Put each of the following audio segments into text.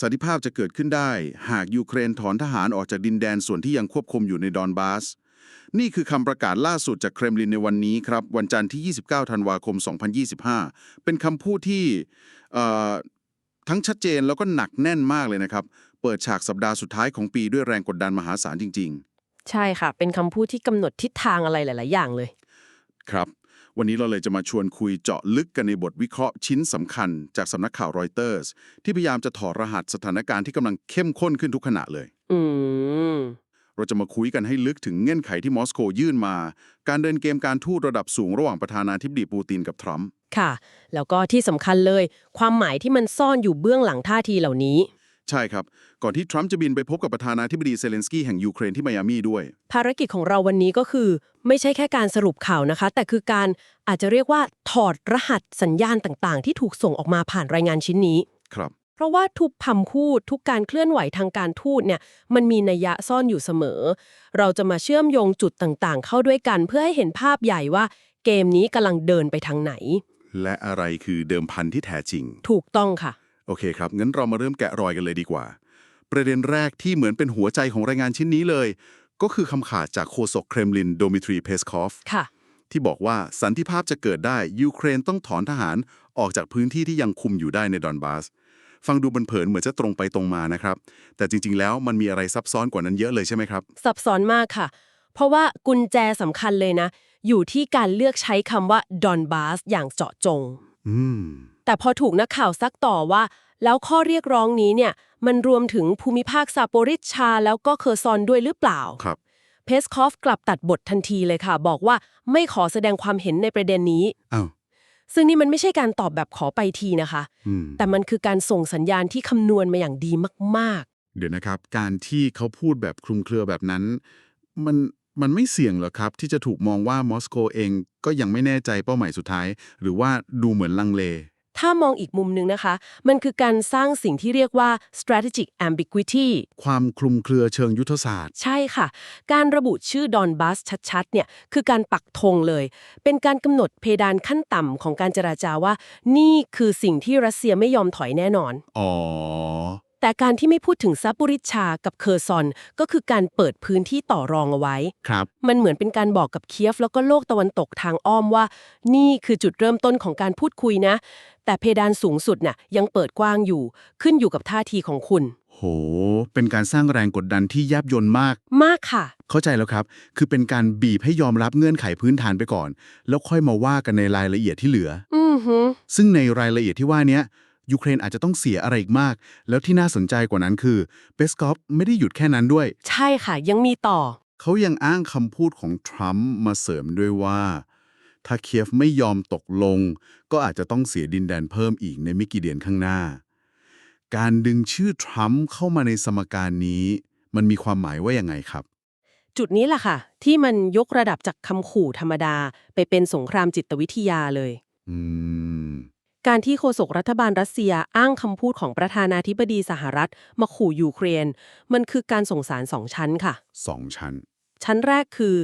สันติภาพจะเกิดขึ้นได้ หากยูเครนถอนทหารออกจากดินแดนส่วนที่ยังควบคุมอยู่ในดอนบาส นี่คือคำประกาศล่าสุดจากเครมลินในวันนี้ครับ วันจันทร์ที่ 29 ธันวาคม 2025 เป็นคำพูดที่เอ่อทั้งชัดเจนแล้วก็หนักแน่นมากเลยนะครับ เปิดฉากสัปดาห์สุดท้ายของปีด้วยแรงกดดันมหาศาลจริง ๆ ใช่ค่ะ เป็นคำพูดที่กำหนดทิศทางอะไรหลาย ๆ อย่างเลย ครับ วันนี้เราเลยจะมาชวนคุยเจาะลึกกันในบทวิเคราะห์ชิ้นสำคัญจากสำนักข่าวรอยเตอร์สที่พยายามจะถอดรหัสสถานการณ์ที่กำลังเข้มข้นขึ้นทุกขณะเลย อืมเราจะมาคุยกันให้ลึกถึงเงื่อนไขที่มอสโกยื่นมา การเดินเกมการทูตระดับสูงระหว่างประธานาธิบดีปูตินกับทรัมป์ค่ะ แล้วก็ที่สำคัญเลย ความหมายที่มันซ่อนอยู่เบื้องหลังท่าทีเหล่านี้ ใช่ครับ ก่อนที่ทรัมป์จะบินไปพบกับประธานาธิบดีเซเลนสกี้แห่งยูเครนที่ไมอามีด้วย ภารกิจของเราวันนี้ก็คือ ไม่ใช่แค่การสรุปข่าวนะคะ แต่คือการอาจจะเรียกว่าถอดรหัสสัญญาณต่างๆ ที่ถูกส่งออกมาผ่านรายงานชิ้นนี้ ครับ เพราะว่าทุกคำพูดทุกการเคลื่อนไหวทางการทูตเนี่ยมันมีนัยยะซ่อนอยู่เสมอ เราจะมาเชื่อมโยงจุดต่างๆ เข้าด้วยกันเพื่อให้เห็นภาพใหญ่ว่า เกมนี้กำลังเดินไปทางไหน และอะไรคือเดิมพันที่แท้จริง ถูกต้องค่ะ โอเคครับ งั้นเรามาเริ่มแกะรอยกันเลยดีกว่า ประเด็นแรกที่เหมือนเป็นหัวใจของรายงานชิ้นนี้เลย ก็คือคำขาดจากโฆษกเครมลินโดมิทรีเพสคอฟค่ะที่บอกว่าสันติภาพจะเกิดได้ยูเครนต้องถอนทหารออกจากพื้นที่ที่ยังคุมอยู่ได้ในดอนบาส ฟังดูบันเผินเหมือนจะตรงไปตรงมานะครับ แต่จริงๆแล้วมันมีอะไรซับซ้อนกว่านั้นเยอะเลยใช่ไหมครับ ซับซ้อนมากค่ะ เพราะว่ากุญแจสำคัญเลยนะ อยู่ที่การเลือกใช้คำว่าดอนบาสอย่างเจาะจงอืม แต่พอถูกนักข่าวซักต่อว่า แล้วข้อเรียกร้องนี้เนี่ย มันรวมถึงภูมิภาคซาโปริชชาแล้วก็เคอร์ซอนด้วยหรือเปล่าครับเพสคอฟกลับตัดบททันทีเลยค่ะ บอกว่าไม่ขอแสดงความเห็นในประเด็นนี้อ้าวซึ่งนี่มันไม่ใช่การตอบแบบขอไปทีนะคะอืมแต่มันคือการส่งสัญญาณที่คำนวณมาอย่างดีมากเดี๋ยวนะครับ การที่เขาพูดแบบคลุมเครือแบบนั้น มัน มันไม่เสี่ยงเหรอครับ ที่จะถูกมองว่ามอสโกเองก็ยังไม่แน่ใจเป้าหมายสุดท้าย หรือว่าดูเหมือนลังเลๆถ้ามองอีกมุมหนึงนะคะ มันคือการสร้างสิ่งที่เรียกว่า strategic ambiguity ความคลุมเครือเชิงยุทธศาสตร์ ใช่ค่ะ การระบุชื่อดอนบัสชัดๆเนี่ยคือการปักธงเลย เป็นการกำหนดเพดานขั้นต่ำของการเจราจาว่า นี่คือสิ่งที่รัสเซียไม่ยอมถอยแน่นอน อ๋อ แต่การที่ไม่พูดถึงซาปูริชชากับเคอร์ซอน ก็คือการเปิดพื้นที่ต่อรองเอาไว้ ครับ มันเหมือนเป็นการบอกกับเคียฟแล้วก็โลกตะวันตกทางอ้อมว่า นี่คือจุดเริ่มต้นของการพูดคุยนะ แต่เพดานสูงสุดน่ะยังเปิดกว้างอยู่ ขึ้นอยู่กับท่าทีของคุณ โห เป็นการสร้างแรงกดดันที่แยบยนต์มาก มากค่ะ เข้าใจแล้วครับ คือเป็นการบีบให้ยอมรับเงื่อนไขพื้นฐานไปก่อน แล้วค่อยมาว่ากันในรายละเอียดที่เหลือ อือหือซึ่งในรายละเอียดที่ว่าเนี้ย ยูเครนอาจจะต้องเสียอะไรอีกมาก แล้วที่น่าสนใจกว่านั้นคือเปสกอฟไม่ได้หยุดแค่นั้นด้วย ใช่ค่ะ ยังมีต่อ เขายังอ้างคำพูดของทรัมป์มาเสริมด้วยว่า ถ้าเคียฟไม่ยอมตกลง ก็อาจจะต้องเสียดินแดนเพิ่มอีกในไม่กี่เดือนข้างหน้า การดึงชื่อทรัมป์เข้ามาในสมการนี้ มันมีความหมายว่ายังไงครับจุดนี้แหละค่ะ ที่มันยกระดับจากคำขู่ธรรมดา ไปเป็นสงครามจิตวิทยาเลย อืม การที่โฆษกรัฐบาลรัสเซียอ้างคำพูดของประธานาธิบดีสหรัฐ มาขู่ยูเครน มันคือการส่งสารสองชั้นค่ะ สองชั้น ชั้นแรกคือ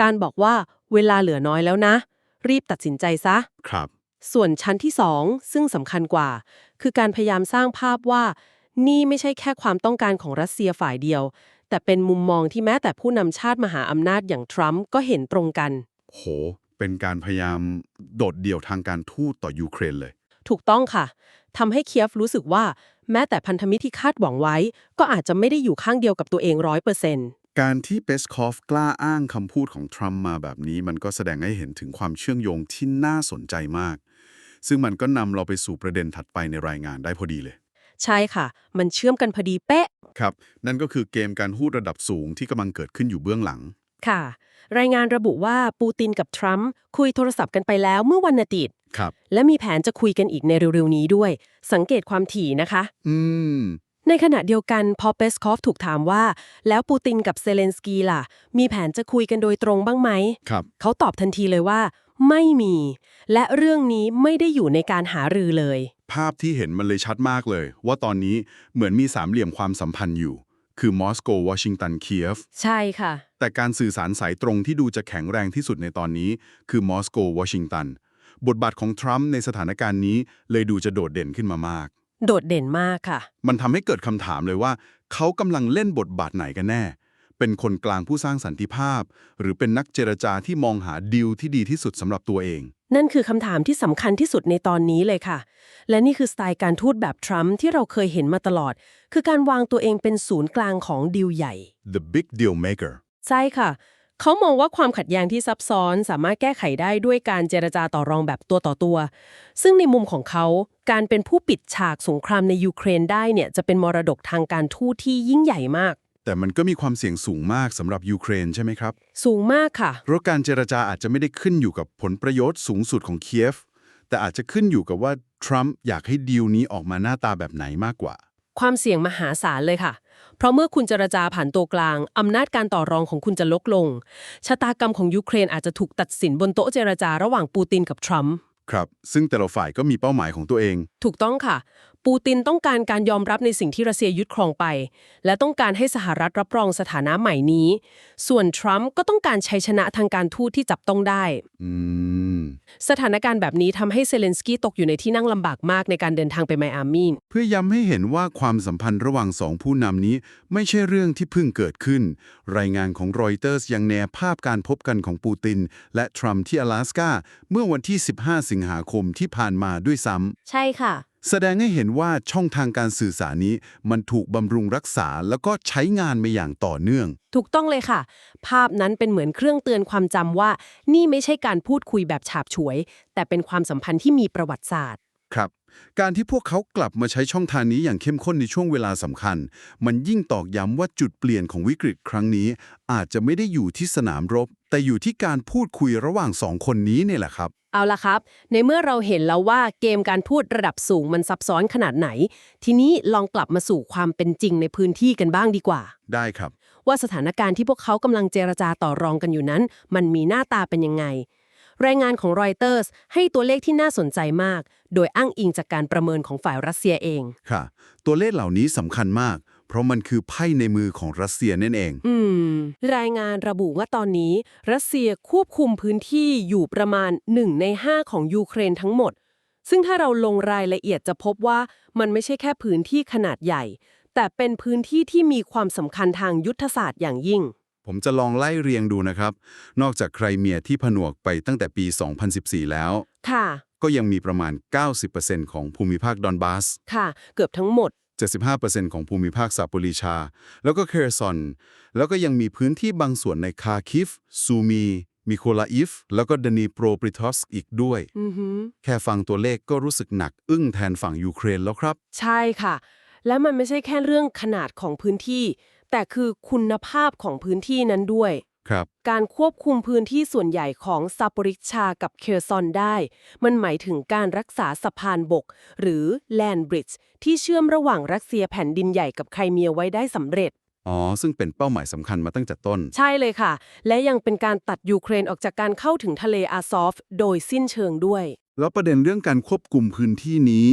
การบอกว่าเวลาเหลือน้อยแล้วนะ รีบตัดสินใจซะ ครับ ส่วนชั้นที่สองซึ่งสำคัญกว่า คือการพยายามสร้างภาพว่า นี่ไม่ใช่แค่ความต้องการของรัสเซียฝ่ายเดียว แต่เป็นมุมมองที่แม้แต่ผู้นำชาติมหาอำนาจอย่างทรัมป์ก็เห็นตรงกัน โห เป็นการพยายามโดดเดี่ยวทางการทูตต่อยูเครนเลย ถูกต้องค่ะทำให้เคียฟรู้สึกว่า แม้แต่พันธมิตรที่คาดหวังไว้ ก็อาจจะไม่ได้อยู่ข้างเดียวกับตัวเองร้อยเปอร์เซ็นต์การที่เปสคอฟกล้าอ้างคำพูดของทรัมป์มาแบบนี้ มันก็แสดงให้เห็นถึงความเชื่อมโยงที่น่าสนใจมาก ซึ่งมันก็นำเราไปสู่ประเด็นถัดไปในรายงานได้พอดีเลย ใช่ค่ะ มันเชื่อมกันพอดีเป๊ะ ครับ นั่นก็คือเกมการฮูดระดับสูงที่กำลังเกิดขึ้นอยู่เบื้องหลัง ค่ะ รายงานระบุว่าปูตินกับทรัมป์คุยโทรศัพท์กันไปแล้วเมื่อวันอาทิตย์ครับ และมีแผนจะคุยกันอีกในเร็วๆนี้ด้วย สังเกตความถี่นะคะ อืม ในขณะเดียวกันพอเปสคอฟถูกถามว่า แล้วปูตินกับเซเลนสกีล่ะ มีแผนจะคุยกันโดยตรงบ้างไหม ครับ เขาตอบทันทีเลยว่า ไม่มี และเรื่องนี้ไม่ได้อยู่ในการหารือเลย ภาพที่เห็นมันเลยชัดมากเลย ว่าตอนนี้เหมือนมีสามเหลี่ยมความสัมพันธ์อยู่ คือมอสโกวอชิงตันเคียฟใช่ค่ะ แต่การสื่อสารสายตรงที่ดูจะแข็งแรงที่สุดในตอนนี้ คือมอสโกวอชิงตันบทบาทของทรัมป์ในสถานการณ์นี้เลยดูจะโดดเด่นขึ้นมามาก โดดเด่นมากค่ะ มันทำให้เกิดคำถามเลยว่า เขากำลังเล่นบทบาทไหนกันแน่ เป็นคนกลางผู้สร้างสันติภาพ หรือเป็นนักเจรจาที่มองหาดีลที่ดีที่สุดสำหรับตัวเอง นั่นคือคำถามที่สำคัญที่สุดในตอนนี้เลยค่ะ และนี่คือสไตล์การทูตแบบทรัมป์ที่เราเคยเห็นมาตลอด คือการวางตัวเองเป็นศูนย์กลางของดีลใหญ่ the big deal maker ใช่ค่ะ เขามองว่าความขัดแย้งที่ซับซ้อนสามารถแก้ไขได้ด้วยการเจรจาต่อรองแบบตัวต่อตัว ซึ่งในมุมของเขา การเป็นผู้ปิดฉากสงครามในยูเครนได้เนี่ยจะเป็นมรดกทางการทูตที่ยิ่งใหญ่มาก แต่มันก็มีความเสี่ยงสูงมากสำหรับยูเครนใช่ไหมครับ สูงมากค่ะ เพราะการเจรจาอาจจะไม่ได้ขึ้นอยู่กับผลประโยชน์สูงสุดของเคียฟ แต่อาจจะขึ้นอยู่กับว่าทรัมป์อยากให้ดีลนี้ออกมาหน้าตาแบบไหนมากกว่า ความเสี่ยงมหาศาลเลยค่ะ เพราะเมื่อคุณเจรจาผ่านตัวกลาง อำนาจการต่อรองของคุณจะลดลง ชะตากรรมของยูเครนอาจจะถูกตัดสินบนโต๊ะเจรจาระหว่างปูตินกับทรัมป์ ครับ ซึ่งแต่ละฝ่ายก็มีเป้าหมายของตัวเอง ถูกต้องค่ะ ปูตินต้องการการยอมรับในสิ่งที่รัสเซียยึดครองไป และต้องการให้สหรัฐรับรองสถานะใหม่นี้ ส่วนทรัมป์ก็ต้องการชัยชนะทางการทูตที่จับต้องได้อืมสถานการณ์แบบนี้ทำให้เซเลนสกี้ตกอยู่ในที่นั่งลำบากมากในการเดินทางไปไมอามีเพื่อย้ำให้เห็นว่าความสัมพันธ์ระหว่างสองผู้นำนี้ ไม่ใช่เรื่องที่เพิ่งเกิดขึ้น รายงานของรอยเตอร์สยังแนบภาพการพบกันของปูติน และทรัมป์ที่阿拉สกาเมื่อวันที่ 15สิงหาคมที่ผ่านมาด้วยซ้ำใช่ค่ะ แสดงให้เห็นว่าช่องทางการสื่อสารนี้มันถูกบำรุงรักษาแล้วก็ใช้งานมาอย่างต่อเนื่อง ถูกต้องเลยค่ะ ภาพนั้นเป็นเหมือนเครื่องเตือนความจำว่า นี่ไม่ใช่การพูดคุยแบบฉาบฉวย แต่เป็นความสัมพันธ์ที่มีประวัติศาสตร์ ครับ การที่พวกเขากลับมาใช้ช่องทางนี้อย่างเข้มข้นในช่วงเวลาสำคัญ มันยิ่งตอกย้ำว่าจุดเปลี่ยนของวิกฤตครั้งนี้ อาจจะไม่ได้อยู่ที่สนามรบ แต่อยู่ที่การพูดคุยระหว่างสองคนนี้เนี่ยแหละครับ เอาละครับ ในเมื่อเราเห็นแล้วว่าเกมการพูดระดับสูงมันซับซ้อนขนาดไหน ทีนี้ลองกลับมาสู่ความเป็นจริงในพื้นที่กันบ้างดีกว่า ได้ครับ ว่าสถานการณ์ที่พวกเขากำลังเจรจาต่อรองกันอยู่นั้น มันมีหน้าตาเป็นยังไง รายงานของรอยเตอร์สให้ตัวเลขที่น่าสนใจมาก โดยอ้างอิงจากการประเมินของฝ่ายรัสเซียเองค่ะ ตัวเลขเหล่านี้สำคัญมาก เพราะมันคือไพ่ในมือของรัสเซียนั่นเอง อืม รายงานระบุว่าตอนนี้ รัสเซียควบคุมพื้นที่อยู่ประมาณ 1 ใน 5 ของยูเครนทั้งหมด ซึ่งถ้าเราลงรายละเอียดจะพบว่ามันไม่ใช่แค่พื้นที่ขนาดใหญ่ แต่เป็นพื้นที่ที่มีความสำคัญทางยุทธศาสตร์อย่างยิ่ง ผมจะลองไล่เรียงดูนะครับ นอกจากไครเมียที่ผนวกไปตั้งแต่ปี 2014 แล้ว ค่ะ ก็ยังมีประมาณ 90%ของภูมิภาคดอนบาส ค่ะ เกือบทั้งหมด 75%ของภูมิภาคซาปูริชา แล้วก็เคอร์ซอน แล้วก็ยังมีพื้นที่บางส่วนในคาคิฟ ซูมี มิโคลาอิฟ แล้วก็ดนีโปรปริทอสอีกด้วยอือหือแค่ฟังตัวเลขก็รู้สึกหนักอึ้งแทนฝั่งยูเครนแล้วครับ ใช่ค่ะ และมันไม่ใช่แค่เรื่องขนาดของพื้นที่ แต่คือคุณภาพของพื้นที่นั้นด้วย ครับ การควบคุมพื้นที่ส่วนใหญ่ของซาปริกชากับเคอร์ซอนได้ มันหมายถึงการรักษาสะพานบก หรือแลนบริดจ์ที่เชื่อมระหว่างรัสเซียแผ่นดินใหญ่กับไครเมียไว้ได้สำเร็จ อ๋อ ซึ่งเป็นเป้าหมายสำคัญมาตั้งแต่ต้น ใช่เลยค่ะ และยังเป็นการตัดยูเครนออกจากการเข้าถึงทะเลอาซอฟ โดยสิ้นเชิงด้วย แล้วประเด็นเรื่องการควบคุมพื้นที่นี้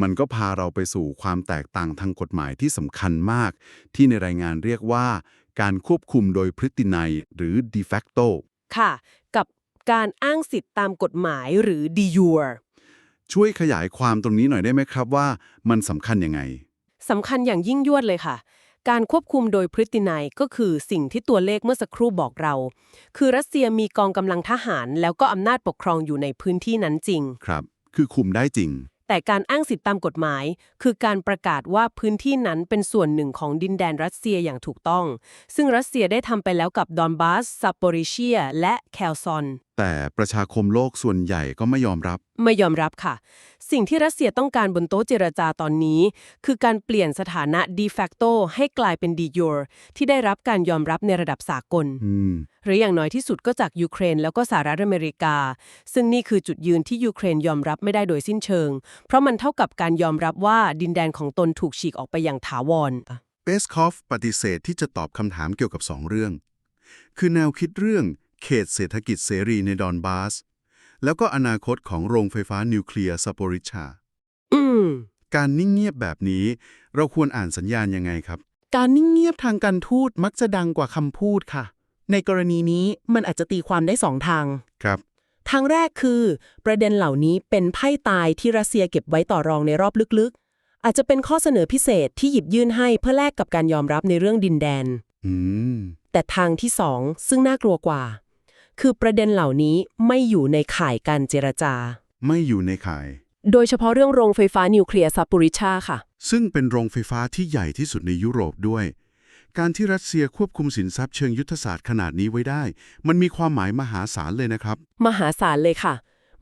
มันก็พาเราไปสู่ความแตกต่างทางกฎหมายที่สำคัญมาก ที่ในรายงานเรียกว่า การควบคุมโดยพฤตินัยหรือ de facto ค่ะ กับการอ้างสิทธิ์ตามกฎหมายหรือ de jure ช่วยขยายความตรงนี้หน่อยได้ไหมครับว่ามันสำคัญยังไงสำคัญอย่างยิ่งยวดเลยค่ะ การควบคุมโดยพฤตินัยก็คือสิ่งที่ตัวเลขเมื่อสักครู่บอกเรา คือรัสเซียมีกองกำลังทหาร แล้วก็อำนาจปกครองอยู่ในพื้นที่นั้นจริง ครับ คือคุมได้จริง แต่การอ้างสิทธิตามกฎหมาย คือการประกาศว่าพื้นที่นั้นเป็นส่วนหนึ่งของดินแดนรัสเซียอย่างถูกต้อง ซึ่งรัสเซียได้ทำไปแล้วกับดอนบาสซาปโริเชีย และแคลซอน แต่ประชาคมโลกส่วนใหญ่ก็ไม่ยอมรับ ไม่ยอมรับค่ะ สิ่งที่รัสเซียต้องการบนโต๊ะเจรจาตอนนี้ คือการเปลี่ยนสถานะ de facto ให้กลายเป็น de jure ที่ได้รับการยอมรับในระดับสากลอืมหรืออย่างน้อยที่สุดก็จากยูเครนแล้วก็สหรัฐอเมริกา ซึ่งนี่คือจุดยืนที่ยูเครนยอมรับไม่ได้โดยสิ้นเชิง เพราะมันเท่ากับการยอมรับว่าดินแดนของตนถูกฉีกออกไปอย่างถาวรเปสคอฟปฏิเสธที่จะตอบคำถามเกี่ยวกับ 2 เรื่อง คือแนวคิดเรื่องเขตเศรษฐกิจเสรีในดอนบาส แล้วก็อนาคตของโรงไฟฟ้านิวเคลียร์ซาโปริชาอืมการนิ่งเงียบแบบนี้ เราควรอ่านสัญญาณยังไงครับ การนิ่งเงียบทางการทูตมักจะดังกว่าคำพูดค่ะ ในกรณีนี้มันอาจจะตีความได้สองทาง ครับ ทางแรกคือ ประเด็นเหล่านี้เป็นไพ่ตายที่รัสเซียเก็บไว้ต่อรองในรอบลึกอาจจะเป็นข้อเสนอพิเศษที่หยิบยื่นให้เพื่อแลกกับการยอมรับในเรื่องดินแดน อืม แต่ทางที่สองซึ่งน่ากลัวกว่า คือประเด็นเหล่านี้ไม่อยู่ในข่ายการเจรจา ไม่อยู่ในข่าย โดยเฉพาะเรื่องโรงไฟฟ้านิวเคลียร์ซาปูริชาค่ะ ซึ่งเป็นโรงไฟฟ้าที่ใหญ่ที่สุดในยุโรปด้วย การที่รัสเซียควบคุมสินทรัพย์เชิงยุทธศาสตร์ขนาดนี้ไว้ได้ มันมีความหมายมหาศาลเลยนะครับ มหาศาลเลยค่ะ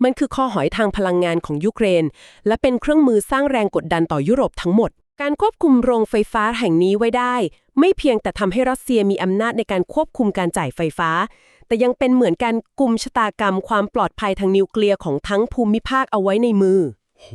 มันคือข้อหอยทางพลังงานของยูเครน และเป็นเครื่องมือสร้างแรงกดดันต่อยุโรปทั้งหมดการควบคุมโรงไฟฟ้าแห่งนี้ไว้ได้ ไม่เพียงแต่ทำให้รัสเซียมีอำนาจในการควบคุมการจ่ายไฟฟ้า แต่ยังเป็นเหมือนการกลุ่มชะตากรรมความปลอดภัยทางนิวเคลียร์ของทั้งภูมิภาคเอาไว้ในมือ โห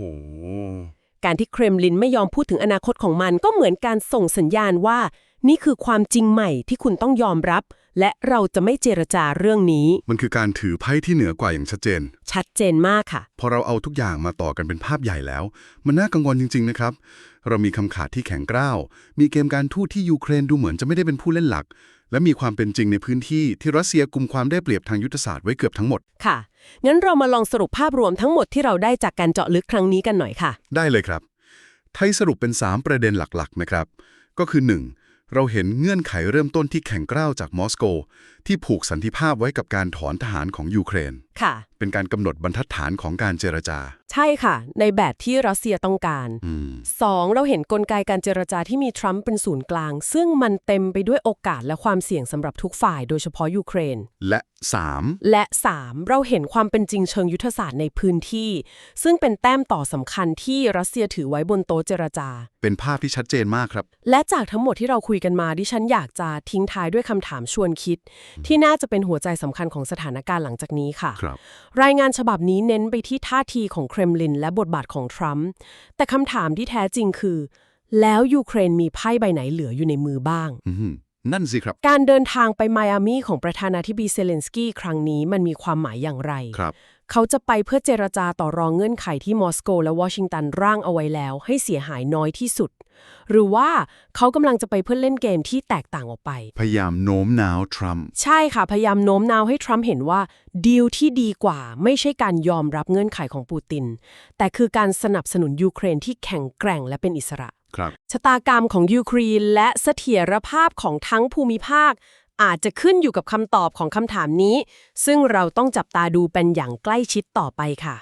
การที่เครมลินไม่ยอมพูดถึงอนาคตของมันก็เหมือนการส่งสัญญาณว่า นี่คือความจริงใหม่ที่คุณต้องยอมรับ และเราจะไม่เจรจาเรื่องนี้ มันคือการถือไพ่ที่เหนือกว่าอย่างชัดเจน ชัดเจนมากค่ะ พอเราเอาทุกอย่างมาต่อกันเป็นภาพใหญ่แล้ว มันน่ากังวลจริง ๆ นะครับ เรามีคำขาดที่แข็งกร้าว มีเกมการทูตที่ยูเครนดูเหมือนจะไม่ได้เป็นผู้เล่นหลัก และมีความเป็นจริงในพื้นที่ที่รัสเซียกุมความได้เปรียบทางยุทธศาสตร์ไว้เกือบทั้งหมด ค่ะ งั้นเรามาลองสรุปภาพรวมทั้งหมดที่เราได้จากการเจาะลึกครั้งนี้กันหน่อยค่ะ ได้เลยครับ ไทยสรุปเป็น 3 ประเด็นหลักๆนะครับ ก็คือ 1. เราเห็นเงื่อนไขเริ่มต้นที่แข็งกร้าวจากมอสโก ที่ผูกสันติภาพไว้กับการถอนทหารของยูเครน ค่ะ เป็นการกำหนดบรรทัดฐานของการเจรจา ใช่ค่ะ ในแบบที่รัสเซียต้องการ อืม 2. เราเห็นกลไกการเจรจาที่มีทรัมป์เป็นศูนย์กลาง ซึ่งมันเต็มไปด้วยโอกาสและความเสี่ยงสำหรับทุกฝ่ายโดยเฉพาะยูเครน และ 3. และ 3. เราเห็นความเป็นจริงเชิงยุทธศาสตร์ในพื้นที่ ซึ่งเป็นแต้มต่อสำคัญที่รัสเซียถือไว้บนโต๊ะเจรจา เป็นภาพที่ชัดเจนมากครับ และจากทั้งหมดที่เราคุยกันมาดิฉันอยากจะทิ้งท้ายด้วยคำถามชวนคิดที่น่าจะเป็นหัวใจสำคัญของสถานการณ์หลังจากนี้ค่ะ ครับ รายงานฉบับนี้เน้นไปที่ท่าทีของเครมลิน และบทบาทของทรัมป์แต่คำถามที่แท้จริงคือ แล้วยูเครนมีไพ่ใบไหนเหลืออยู่ในมือบ้าง อืม นั่นสิครับ การเดินทางไปไมอามีของประธานาธิบดีเซเลนสกี้ครั้งนี้มันมีความหมายอย่างไร ครับ เขาจะไปเพื่อเจรจาต่อรองเงื่อนไขที่มอสโกและวอชิงตันร่างเอาไว้แล้ว ให้เสียหายน้อยที่สุด หรือว่าเขากำลังจะไปเพื่อเล่นเกมที่แตกต่างออกไป พยายามโน้มน้าวทรัมป์ ใช่ค่ะ พยายามโน้มน้าวให้ทรัมป์เห็นว่าดีลที่ดีกว่า ไม่ใช่การยอมรับเงื่อนไขของปูติน แต่คือการสนับสนุนยูเครนที่แข็งแกร่งและเป็นอิสระ ครับชะตากรรมของยูเครนและเสถียรภาพของทั้งภูมิภาค อาจจะขึ้นอยู่กับคำตอบของคำถามนี้ ซึ่งเราต้องจับตาดูเป็นอย่างใกล้ชิดต่อไปค่ะ